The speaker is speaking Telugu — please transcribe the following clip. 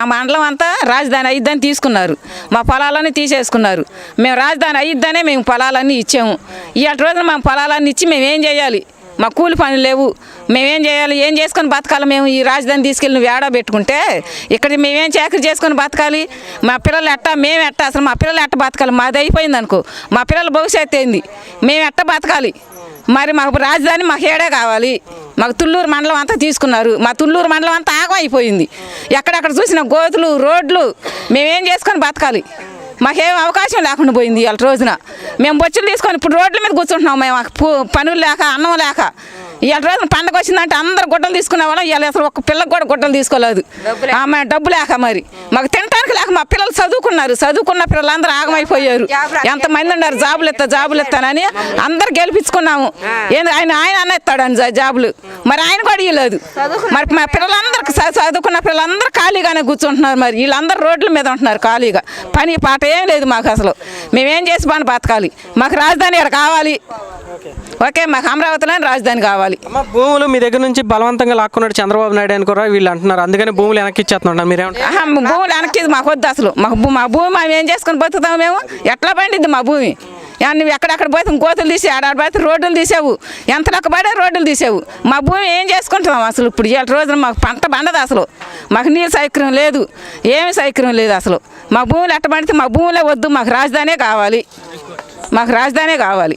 మా మండలం అంతా రాజధాని అయ్యిద్దని తీసుకున్నారు. మా పొలాలన్నీ తీసేసుకున్నారు. మేము రాజధాని అయ్యిద్దనే మేము పొలాలన్నీ ఇచ్చాము. ఇవాళ రోజున మా పొలాలన్నీ ఇచ్చి మేము ఏం చేయాలి? మా కూలి పనులు లేవు. మేమేం చేయాలి? ఏం చేసుకొని బతకాలి? మేము ఈ రాజధాని తీసుకెళ్ళి నువ్వు ఏడా పెట్టుకుంటే ఇక్కడ మేమేం చాకరీ చేసుకొని బతకాలి? మా పిల్లలు ఎట్టా? మేము ఎట్టా? అసలు మా పిల్లలు ఎట్ట బతకాలి? మాది అయిపోయింది అనుకో. మా పిల్లల భవిష్యత్తు ఏంది? మేము ఎట్ట బతకాలి? మరి మాకు రాజధాని మాకు ఏడే కావాలి? మాకు తుళ్ళూరు మండలం అంతా తీసుకున్నారు. మా తుళ్ళూరు మండలం అంతా ఆగమైపోయింది. ఎక్కడెక్కడ చూసిన గోతులు రోడ్లు మేమేం చేసుకొని బతకాలి. మాకేం అవకాశం లేకుండా పోయింది ఇవాళ రోజున. మేము బొచ్చులు తీసుకొని ఇప్పుడు రోడ్ల మీద కూర్చుంటున్నాం మేము. మాకు పనులు లేక అన్నం లేక. ఇవాళ రోజున పండగ వచ్చిందంటే అందరు గుడ్డలు తీసుకునే వాళ్ళం. ఇవాళ అసలు ఒక పిల్లకి కూడా గుడ్డలు తీసుకోలేదు. ఆమె డబ్బు లేక మరి. మాకు తినడానికి లేక మా పిల్లలు చదువుకున్నారు. చదువుకున్న పిల్లలందరూ ఆగమైపోయారు. ఎంతమంది ఉన్నారు? జాబులు ఎత్తా జాబులు ఎత్తానని అందరు గెలిపించుకున్నాము. ఏంది ఆయన ఆయన అన్న ఇస్తాడని జాబులు. మరి ఆయన కూడా ఇవ్వలేదు మరి మా పిల్లలందరికి చదువుకున్న పిల్లలందరూ ఖాళీగానే కూర్చుంటున్నారు మరి. వీళ్ళందరూ రోడ్ల మీద ఉంటున్నారు ఖాళీగా. పని పాట ఏం లేదు మాకు అసలు. మేమేం చేసి పని బతకాలి. మాకు రాజధాని ఇక్కడ కావాలి. ఓకే మాకు అమరావతిలోనే రాజధాని కావాలి. అమ్మ భూములు మీ దగ్గర నుంచి బలవంతంగా లాక్కున్నాడు చంద్రబాబు నాయుడు అని కూడా వీళ్ళు అంటున్నారు. అందుకని భూములు వెనక్కి ఇచ్చేస్తున్నారు మీరేమంటారు? ఆహా, భూములు వెనక్కి మాకు వద్దు అసలు. మాకు భూ- మా భూమి మేము ఏం చేసుకొని బతుకుతాం మేము? ఎట్లా పండిద్ది మా భూమి? నువ్వు ఎక్కడెక్కడ పోతే గోతులు తీసి ఆడాడ పోతే రోడ్డులు తీసావు. ఎంత లెక్క పడే రోడ్డులు తీసావు. మా భూమి ఏం చేసుకుంటున్నాం అసలు ఇప్పుడు? ఇవాళ రోజున మాకు పంట పండదు అసలు. మాకు నీళ్ళు సౌకర్యం లేదు. ఏమి సౌకర్యం లేదు అసలు. మా భూములు ఎట్ట పడితే మా భూములే వద్దు. మాకు రాజధానే కావాలి. మాకు రాజధానే కావాలి.